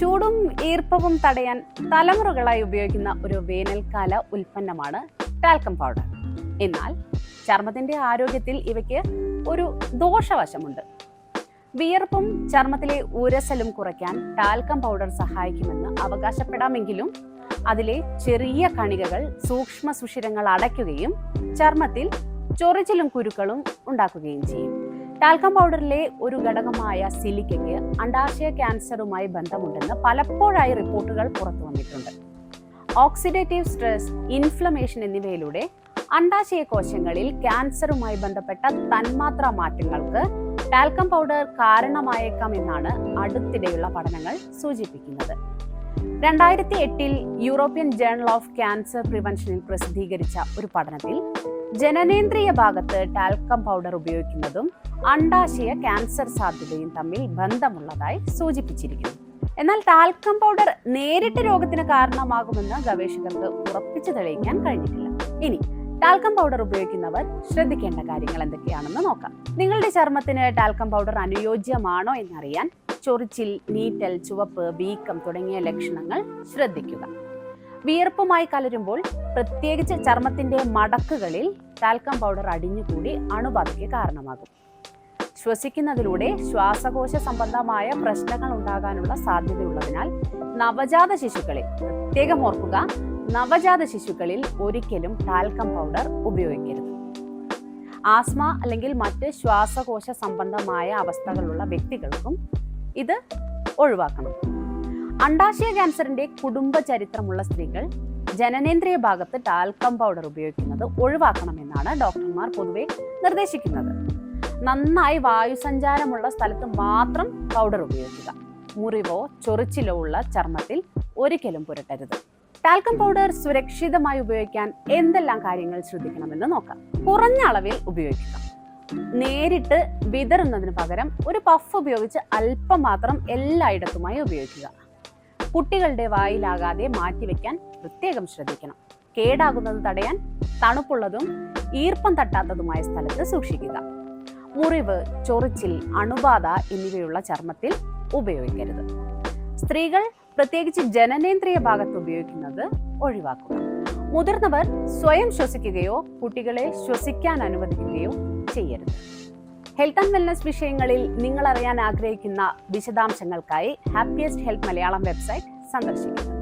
ചൂടും ഈർപ്പവും തടയാൻ തലമുറകളായി ഉപയോഗിക്കുന്ന ഒരു വേനൽക്കാല ഉൽപ്പന്നമാണ് ടാൽക്കം പൗഡർ എന്നാൽ ചർമ്മത്തിന്റെ ആരോഗ്യത്തിൽ ഇവയ്ക്ക് ഒരു ദോഷവശമുണ്ട്. വിയർപ്പും ചർമ്മത്തിലെ ഉരസലും കുറയ്ക്കാൻ ടാൽക്കം പൗഡർ സഹായിക്കുമെന്ന് അവകാശപ്പെടാമെങ്കിലും അതിലെ ചെറിയ കണികകൾ സൂക്ഷ്മ സുഷിരങ്ങൾ അടയ്ക്കുകയും ചർമ്മത്തിൽ ചൊറിച്ചിലും കുരുക്കളും ഉണ്ടാക്കുകയും ചെയ്യും. ടാൽക്കം പൗഡറിലെ ഒരു ഘടകമായ സിലിക്കയ്ക്ക് അണ്ടാശയ ക്യാൻസറുമായി ബന്ധമുണ്ടെന്ന് പലപ്പോഴായി റിപ്പോർട്ടുകൾ പുറത്തു വന്നിട്ടുണ്ട്. ഓക്സിഡേറ്റീവ് സ്ട്രെസ് ഇൻഫ്ലമേഷൻ എന്നിവയിലൂടെ അണ്ടാശയ കോശങ്ങളിൽ ക്യാൻസറുമായി ബന്ധപ്പെട്ട തന്മാത്ര മാറ്റങ്ങൾക്ക് ടാൽക്കം പൗഡർ കാരണമായേക്കാം എന്നാണ് അടുത്തിടെയുള്ള പഠനങ്ങൾ സൂചിപ്പിക്കുന്നത്. രണ്ടായിരത്തി എട്ടിൽ യൂറോപ്യൻ ജേണൽ ഓഫ് ക്യാൻസർ പ്രിവെൻഷനിൽ പ്രസിദ്ധീകരിച്ച ഒരു പഠനത്തിൽ ജനനേന്ദ്രിയ ഭാഗത്ത് ടാൽക്കം പൗഡർ ഉപയോഗിക്കുന്നതും അണ്ടാശയ ക്യാൻസർ സാധ്യതയും തമ്മിൽ ബന്ധമുള്ളതായി സൂചിപ്പിച്ചിരിക്കുന്നു. എന്നാൽ ടാൽക്കം പൗഡർ നേരിട്ട് രോഗത്തിന് കാരണമാകുമെന്ന് ഗവേഷകർക്ക് ഉറപ്പിച്ചു തെളിയിക്കാൻ കഴിഞ്ഞിട്ടില്ല. ഇനി ടാൽക്കം പൗഡർ ഉപയോഗിക്കുന്നവർ ശ്രദ്ധിക്കേണ്ട കാര്യങ്ങൾ എന്തൊക്കെയാണെന്ന് നോക്കാം. നിങ്ങളുടെ ചർമ്മത്തിന് ടാൽക്കം പൗഡർ അനുയോജ്യമാണോ എന്നറിയാൻ ചൊറിച്ചിൽ നീറ്റൽ ചുവപ്പ് വീക്കം തുടങ്ങിയ ലക്ഷണങ്ങൾ ശ്രദ്ധിക്കുക. വിയർപ്പുമായി കലരുമ്പോൾ പ്രത്യേകിച്ച് ചർമ്മത്തിന്റെ മടക്കുകളിൽ ടാൽക്കം പൗഡർ അടിഞ്ഞുകൂടി അണുബാധയ്ക്ക് കാരണമാകും. ശ്വസിക്കുന്നതിലൂടെ ശ്വാസകോശ സംബന്ധമായ പ്രശ്നങ്ങൾ ഉണ്ടാകാനുള്ള സാധ്യതയുള്ളതിനാൽ നവജാത ശിശുക്കളിൽ പ്രത്യേകം ഓർക്കുക നവജാത ശിശുക്കളിൽ ഒരിക്കലും ടാൽക്കം പൗഡർ ഉപയോഗിക്കരുത്. ആസ്മ അല്ലെങ്കിൽ മറ്റ് ശ്വാസകോശ സംബന്ധമായ അവസ്ഥകളുള്ള വ്യക്തികൾക്കും ഇത് ഒഴിവാക്കണം. അണ്ടാശയ ക്യാൻസറിന്റെ കുടുംബ ചരിത്രമുള്ള സ്ത്രീകൾ ജനനേന്ദ്രിയ ഭാഗത്ത് ടാൽക്കം പൗഡർ ഉപയോഗിക്കുന്നത് ഒഴിവാക്കണമെന്നാണ് ഡോക്ടർമാർ പൊതുവെ നിർദ്ദേശിക്കുന്നത്. നന്നായി വായുസഞ്ചാരമുള്ള സ്ഥലത്ത് മാത്രം പൗഡർ ഉപയോഗിക്കുക. മുറിവോ ചൊറിച്ചിലോ ഉള്ള ചർമ്മത്തിൽ ഒരിക്കലും പുരട്ടരുത്. ടാൽക്കം പൗഡർ സുരക്ഷിതമായി ഉപയോഗിക്കാൻ എന്തെല്ലാം കാര്യങ്ങൾ ശ്രദ്ധിക്കണമെന്ന് നോക്കാം. കുറഞ്ഞ അളവിൽ ഉപയോഗിക്കുക നേരിട്ട് വിതറുന്നതിന് പകരം ഒരു പഫ് ഉപയോഗിച്ച് അല്പം മാത്രം എല്ലായിടത്തുമായി ഉപയോഗിക്കുക. കുട്ടികളുടെ വായിലാകാതെ മാറ്റിവെക്കാൻ പ്രത്യേകം ശ്രദ്ധിക്കണം. കേടാകുന്നത് തടയാൻ തണുപ്പുള്ളതും ഈർപ്പം തട്ടാത്തതുമായ സ്ഥലത്ത് സൂക്ഷിക്കുക. മുറിവ് ചൊറിച്ചിൽ അണുബാധ എന്നിവയുള്ള ചർമ്മത്തിൽ ഉപയോഗിക്കരുത്. സ്ത്രീകൾ പ്രത്യേകിച്ച് ജനനേന്ദ്രിയ ഭാഗത്ത് ഉപയോഗിക്കുന്നത് ഒഴിവാക്കുക. മുതിർന്നവർ സ്വയം ശ്വസിക്കുകയോ കുട്ടികളെ ശ്വസിക്കാൻ അനുവദിക്കുകയോ ചെയ്യരുത്. ഹെൽത്ത് ആൻഡ് വെൽനസ് വിഷയങ്ങളിൽ നിങ്ങൾ അറിയാൻ ആഗ്രഹിക്കുന്ന വിശദാംശങ്ങൾക്കായി ഹാപ്പിയസ്റ്റ് ഹെൽത്ത് മലയാളം വെബ്സൈറ്റ് സന്ദർശിക്കുക